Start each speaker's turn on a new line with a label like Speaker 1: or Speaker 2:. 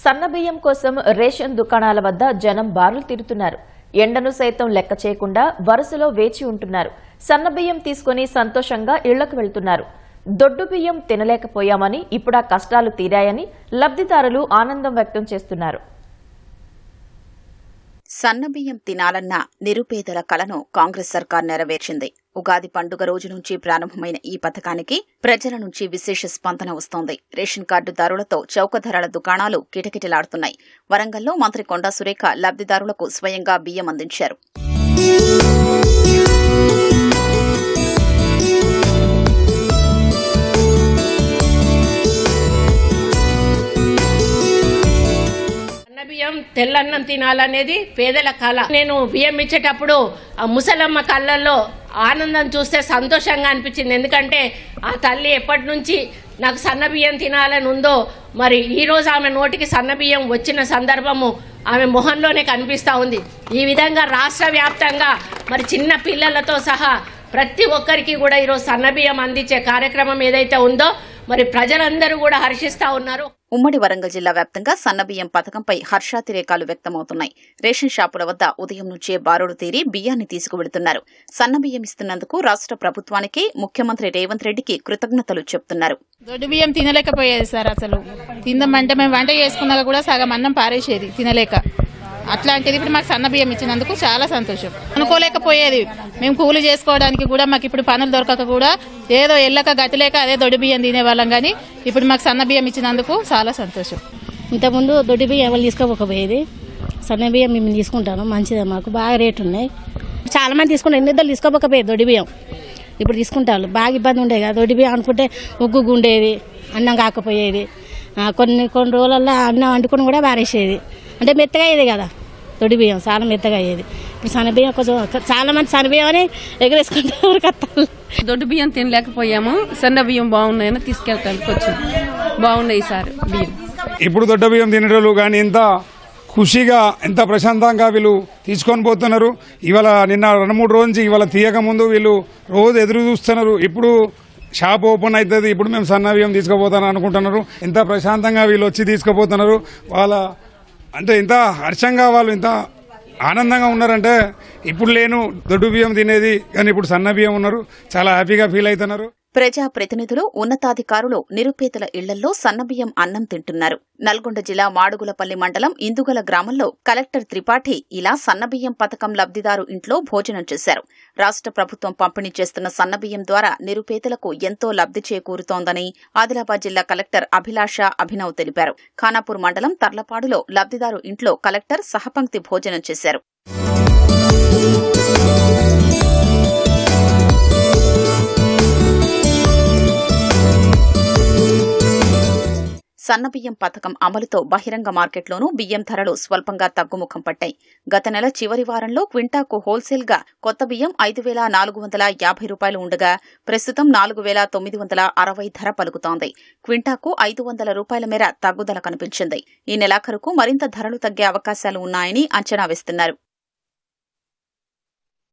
Speaker 1: సన్నబియ్యం కోసం రేషన్ దుకాణాల వద్ద జనం బారులు తిరుతున్నారు. ఎండను సైతం లెక్క చేయకుండా వరుసలో వేచి ఉంటున్నారు. సన్నబియ్యం తీసుకుని సంతోషంగా ఇళ్ళకు వెళ్తున్నారు. దొడ్డు బియ్యం తినలేకపోయామని ఇప్పుడా కష్టాలు తీరాయని లబ్ధిదారులు ఆనందం వ్యక్తం చేస్తున్నారు.
Speaker 2: సన్నబియ్యం తినాలన్న నిరుపేదల కలను కాంగ్రెస్ సర్కార్ నెరవేర్చింది. ఉగాది పండుగ రోజు నుంచి ప్రారంభమైన ఈ పథకానికి ప్రజల నుంచి విశేష స్పందన వస్తోంది. రేషన్ కార్డుదారులతో చౌక ధరల దుకాణాలు కిటకిటలాడుతున్నాయి. వరంగల్లో మంత్రి కొండా సురేఖ లబ్ధిదారులకు స్వయంగా బియ్యం అందించారు.
Speaker 3: తెల్లన్నం తినాలనేది పేదల కళ. నేను బియ్యం ఇచ్చేటప్పుడు ఆ ముసలమ్మ కళ్ళల్లో ఆనందం చూస్తే సంతోషంగా అనిపించింది. ఎందుకంటే ఆ తల్లి ఎప్పటి నుంచి నాకు సన్న బియ్యం తినాలని ఉందో మరి ఈరోజు ఆమె నోటికి సన్న బియ్యం వచ్చిన సందర్భము ఆమె మొహంలోనే కనిపిస్తూ ఉంది. ఈ విధంగా రాష్ట్ర వ్యాప్తంగా మరి చిన్న పిల్లలతో సహా ప్రతి ఒక్కరికి కూడా ఈరోజు సన్న బియ్యం అందించే కార్యక్రమం ఏదైతే ఉందో మరి ప్రజలందరూ కూడా హర్షిస్తూ ఉన్నారు.
Speaker 2: ఉమ్మడి వరంగల్ జిల్లా వ్యాప్తంగా సన్నబియ్యం పథకంపై హర్షాతిరేకాలు వ్యక్తమవుతున్నాయి. రేషన్ షాపుల వద్ద ఉదయం నుంచే బారులు తీరి బియ్యాన్ని తీసుకువెడుతున్నారు. సన్నబియ్యం ఇస్తున్నందుకు రాష్ట్ర ప్రభుత్వానికి ముఖ్యమంత్రి రేవంత్ రెడ్డికి కృతజ్ఞతలు చెప్తున్నారు.
Speaker 4: దొడ్డు బియ్యం తినలేకపోయేది సార్ అసలు. తిందమంటే మేము వంట చేసుకున్నాక కూడా సగం అన్నం పారేసేది తినలేక. అట్లాంటిది ఇప్పుడు మాకు సన్న బియ్యం ఇచ్చినందుకు చాలా సంతోషం. అనుకోలేకపోయేది. మేము కూలి చేసుకోవడానికి కూడా మాకు ఇప్పుడు పనులు దొరకక కూడా ఏదో ఎల్లక గతి లేక అదే దొడి బియ్యం తినేవాళ్ళం కానీ ఇప్పుడు మాకు సన్న బియ్యం ఇచ్చినందుకు చాలా సంతోషం.
Speaker 5: ఇంతకుముందు దొడ్డి బియ్యం ఎవరు తీసుకోకపోయేది? సన్న బియ్యం మేము తీసుకుంటాను మంచిదే మాకు బాగా రేటు ఉన్నాయి. చాలా మంది తీసుకుంటారు ఎన్ని ఇద్దరు తీసుకోకపోయేది దొడ్డి బియ్యం? ఇప్పుడు తీసుకుంటారు బాగా ఇబ్బంది ఉండేది కదా దొడ్డి బియ్యం అనుకుంటే ఉగ్గు ఉండేది అన్నం కాకపోయేది. కొన్ని కొన్ని రోజులల్లో అన్నం వండుకొని కూడా పారేసేది. అంటే మెత్తగా అయ్యేది కదా. దొడ్డి బియ్యం చాలా మెత్తగా అయ్యేది. ఇప్పుడు సన్న బియ్యం కొంచెం చాలా మంది సన్న బియ్యం అని ఎగరేసుకుంటారు కత్తాలు
Speaker 6: దొడ్డు బియ్యం తినలేకపోయాము. సన్న బియ్యం బాగున్నాయని తీసుకెళ్ళటానికి వచ్చాం బాగున్నాయి సార్ బియ్యం.
Speaker 7: ఇప్పుడు దొడ్డ బియ్యం తినేటోళ్ళు కానీ ఇంత ఖుషిగా ఎంత ప్రశాంతంగా వీళ్ళు తీసుకొని పోతున్నారు. ఇవాళ నిన్న రెండు మూడు రోజు నుంచి ఇవాళ తీయక ముందు వీళ్ళు రోజు ఎదురు చూస్తున్నారు. ఇప్పుడు షాప్ ఓపెన్ అవుతుంది ఇప్పుడు మేము సన్న బియ్యం తీసుకుపోతాను అనుకుంటున్నారు. ఎంత ప్రశాంతంగా వీళ్ళు వచ్చి తీసుకుపోతున్నారు. వాళ్ళ అంటే ఇంత హర్షంగా వాళ్ళు ఇంత ఆనందంగా ఉన్నారంటే ఇప్పుడు లేను దొడ్డు బియ్యం తినేది కానీ ఇప్పుడు సన్న బియ్యం ఉన్నారు చాలా హ్యాపీగా ఫీల్ అవుతున్నారు.
Speaker 2: ప్రజా ప్రతినిధులు ఉన్నతాధికారులు నిరుపేదల ఇళ్ళలో సన్నబియ్యం అన్నం తింటున్నారు. నల్గొండ జిల్లా మాడుగులపల్లి మండలం ఇందుగల గ్రామంలో కలెక్టర్ త్రిపాఠి ఇలా సన్నబియ్యం పథకం లబ్ధిదారు ఇంట్లో భోజనం చేశారు. రాష్ట్ర ప్రభుత్వం పంపిణీ చేస్తున్న సన్నబియ్యం ద్వారా నిరుపేదలకు ఎంతో లబ్ధి చేకూరుతోందని ఆదిలాబాద్ జిల్లా కలెక్టర్ అభిలాష అభినవ్ తెలిపారు. ఖానాపూర్ మండలం తర్లపాడులో లబ్ధిదారు ఇంట్లో కలెక్టర్ సహపంక్తి భోజనం చేశారు. సన్నబియ్యం పథకం అమలుతో బహిరంగ మార్కెట్లోనూ బియ్యం ధరలు స్వల్పంగా తగ్గుముఖం పట్టాయి. గత నెల చివరి వారంలో క్వింటాకు హోల్సేల్గా కొత్త బియ్యం ఐదు వేల నాలుగు వందల యాభై రూపాయలు ఉండగా ప్రస్తుతం నాలుగు వేల తొమ్మిది వందల అరవై ధర పలుకుతోంది. క్వింటాకు ఐదు వందల రూపాయల మేర తగ్గుదల కనిపించింది. ఈ నెలాఖరుకు మరింత ధరలు తగ్గే అవకాశాలు ఉన్నాయని అంచనా వేస్తున్నారు.